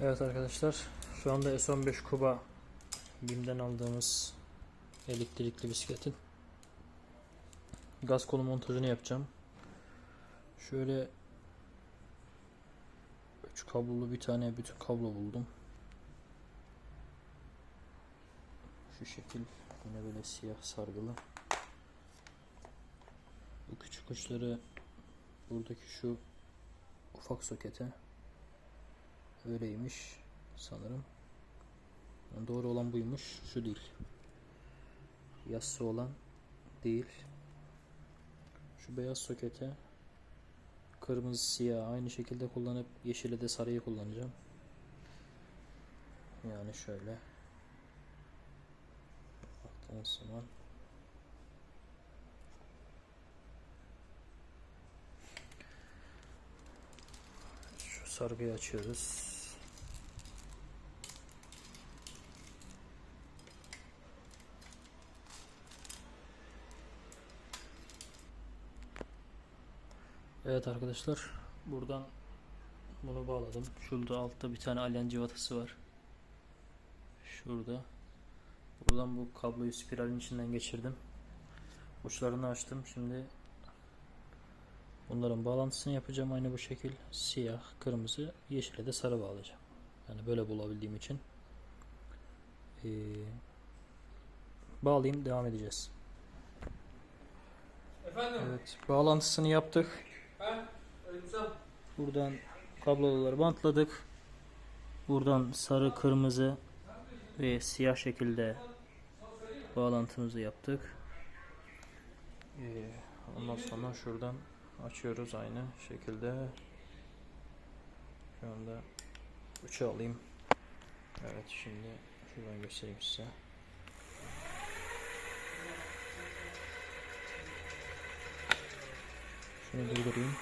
Evet arkadaşlar şu anda S15 Kuba BİM'den aldığımız elektrikli bisikletin gaz kolu montajını yapacağım. Şöyle 3 kablolu bir tane bütün kablo buldum. Şu şekil yine böyle siyah sargılı. Bu küçük uçları buradaki şu ufak sokete öyleymiş sanırım. Yani doğru olan buymuş. Şu değil. Yassı olan değil. Şu beyaz sokete kırmızı siyah aynı şekilde kullanıp yeşili de sarıyı kullanacağım. Yani şöyle baktığınız zaman sargıyı açıyoruz. Evet arkadaşlar buradan bunu bağladım. Şurada altta bir tane alyan civatası var. Şurada. Buradan bu kabloyu spiralin içinden geçirdim. Uçlarını açtım. Şimdi bunların bağlantısını yapacağım aynı bu şekil. Siyah, kırmızı, yeşile de sarı bağlayacağım. Yani böyle bulabildiğim için. Ee, bağlayayım devam edeceğiz. Efendim? Evet bağlantısını yaptık. Buradan kabloları bantladık. Buradan sarı, kırmızı ve siyah şekilde bağlantımızı yaptık. Ee, ondan sonra şuradan açıyoruz aynı şekilde. Şu anda 3'e alayım. Evet şimdi şuradan göstereyim size. Şunu durdurayım.